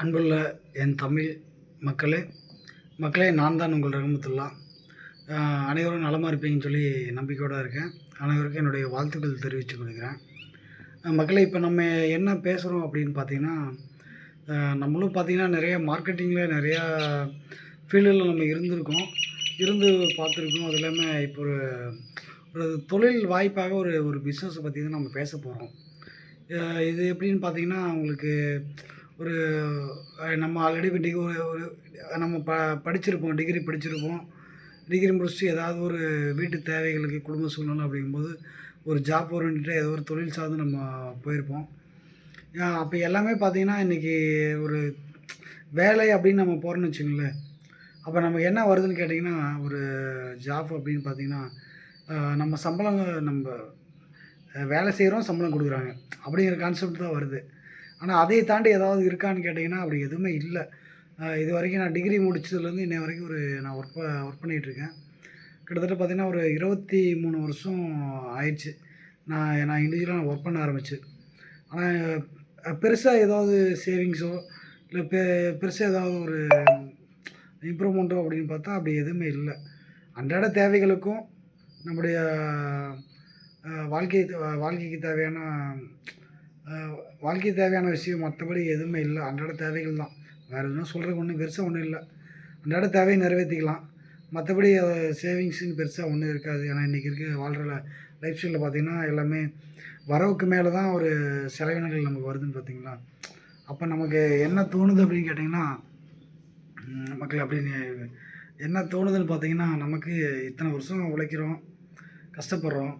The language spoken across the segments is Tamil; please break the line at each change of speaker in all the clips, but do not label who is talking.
அன்புள்ள என் தமிழ் மக்களே மக்களே நான் தான் உங்கள் ரகமத்துல்லா. அனைவரும் நலமாக இருப்பீங்கன்னு சொல்லி நம்பிக்கையோடு இருக்கேன். அனைவருக்கும் என்னுடைய வாழ்த்துக்கள் தெரிவித்து கொள்கிறேன். மக்களே இப்போ நம்ம என்ன பேசுகிறோம் அப்படின்னு பார்த்தீங்கன்னா நம்மளும் பார்த்தீங்கன்னா நிறைய மார்க்கெட்டிங்கில் நிறையா ஃபீல்டில் நம்ம இருந்திருக்கோம். இருந்து பார்த்துருக்கோம் அது இல்லாமல் இப்போ ஒரு ஒரு தொழில் வாய்ப்பாக ஒரு ஒரு பிஸ்னஸை பற்றி தான் நம்ம பேச போகிறோம் இது எப்படின்னு பார்த்தீங்கன்னா உங்களுக்கு ஒரு நம்ம ஆல்ரெடி டிகிரி ஒரு ஒரு நம்ம ப படிச்சிருப்போம் டிகிரி படிச்சிருப்போம். டிகிரி முடிச்சுட்டு ஏதாவது ஒரு வீட்டு தேவைகளுக்கு குடும்ப சூழ்நிலை அப்படிங்கும்போது ஒரு ஜாப் ஓரியன்ட்டு ஏதோ ஒரு தொழில் சார்ந்து நம்ம போயிருப்போம். அப்போ எல்லாமே பார்த்தீங்கன்னா இன்றைக்கி ஒரு வேலை அப்படின்னு நம்ம போகிறோன்னு வச்சுங்களேன் அப்போ நமக்கு என்ன வருதுன்னு கேட்டிங்கன்னா ஒரு ஜாப் அப்படின்னு பார்த்தீங்கன்னா நம்ம சம்பளம் நம்ம வேலை செய்கிறோம் சம்பளம் கொடுக்குறாங்க. அப்படிங்கிற கான்செப்ட் தான் வருது. ஆனால் அதை தாண்டி ஏதாவது இருக்கான்னு கேட்டிங்கன்னா அப்படி எதுவுமே இல்லை. இது வரைக்கும் நான் டிகிரி முடித்ததுலேருந்து இன்னை வரைக்கும் ஒரு நான் ஒர்க் ப ஒர்க் பண்ணிகிட்ருக்கேன் கிட்டத்தட்ட பார்த்திங்கன்னா ஒரு இருபத்தி மூணு வருஷம் ஆயிடுச்சு. நான் நான் இண்டிவிஜுவலாக ஒர்க் பண்ண ஆரம்பிச்சு. ஆனால் பெருசாக ஏதாவது சேவிங்ஸோ இல்லை பெ பெருசாக ஏதாவது ஒரு இம்ப்ரூவ்மெண்ட்டோ அப்படின்னு பார்த்தா அப்படி எதுவுமே இல்லை. அன்றாட தேவைகளுக்கும் நம்முடைய வாழ்க்கை வாழ்க்கைக்கு தேவையான வாழ்க்கை தேவையான விஷயம் மற்றபடி எதுவுமே இல்லை. அன்றாட தேவைகள் தான். வேறு எதுவும் சொல்கிறதுக்கு ஒன்றும் பெருசாக ஒன்றும் இல்லை. அன்றாட தேவையை நிறைவேற்றிக்கலாம். மற்றபடி சேவிங்ஸ்னு பெருசாக ஒன்றும் இருக்காது. ஏன்னா இன்றைக்கி இருக்க வாழ்கிற லைஃப் ஸ்டைலில் பார்த்திங்கன்னா எல்லாமே வரவுக்கு மேலே தான் ஒரு செலவினங்கள் நமக்கு வருதுன்னு பார்த்திங்களா அப்போ நமக்கு என்ன தோணுது அப்படின்னு கேட்டிங்கன்னா மக்கள் அப்படின்னு என்ன தோணுதுன்னு பார்த்தீங்கன்னா நமக்கு இத்தனை வருஷம் உழைக்கிறோம் கஷ்டப்படுறோம்.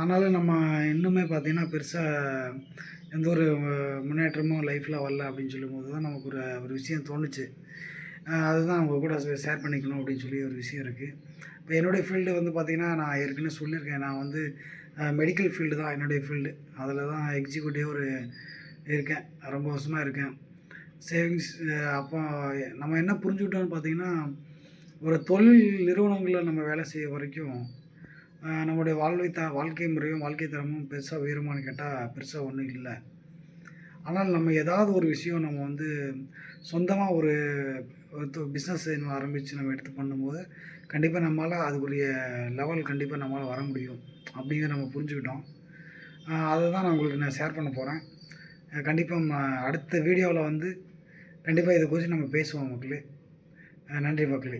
ஆனாலும் நம்ம இன்னுமே பார்த்தீங்கன்னா பெருசாக எந்த ஒரு முன்னேற்றமும் லைஃப்பில் வரல அப்படின்னு சொல்லும்போது தான் நமக்கு ஒரு ஒரு விஷயம் தோணுச்சு. அதுதான் அவங்க கூட ஷேர் பண்ணிக்கணும் அப்படின்னு சொல்லி ஒரு விஷயம் இருக்குது இப்போ என்னுடைய ஃபீல்டு வந்து பார்த்திங்கன்னா நான் ஏற்கனவே சொல்லியிருக்கேன். நான் வந்து மெடிக்கல் ஃபீல்டு தான் என்னுடைய ஃபீல்டு அதில் தான் எக்ஸிக்யூட்டிவ் ஒரு இருக்கேன். ரொம்ப வருஷமாக இருக்கேன். சேவிங்ஸ் அப்போ நம்ம என்ன புரிஞ்சுக்கிட்டோம்னு பார்த்திங்கன்னா ஒரு தொழில் நிறுவனங்களில் நம்ம வேலை செய்ய வரைக்கும் நம்முடைய வாழ்வை த வாழ்க்கை முறையும் வாழ்க்கை தரமும் பெருசாக உயருமானு கேட்டால் பெருசாக ஒன்றும் இல்லை. ஆனால் நம்ம ஏதாவது ஒரு விஷயம் நம்ம வந்து சொந்தமாக ஒரு பிஸ்னஸ் பிஸ்னஸ் ஆரம்பித்து நம்ம எடுத்து பண்ணும்போது கண்டிப்பாக நம்மளால் அதுக்குரிய லெவல் கண்டிப்பாக நம்மளால் வர முடியும். அப்படிங்கிறத நம்ம புரிஞ்சுக்கிட்டோம். அதை தான் நான் உங்களுக்கு நான் ஷேர் பண்ண போகிறேன் கண்டிப்பாக அடுத்த வீடியோவில் வந்து கண்டிப்பாக இதை குறித்து நம்ம பேசுவோம் மக்களே. நன்றி மக்களே.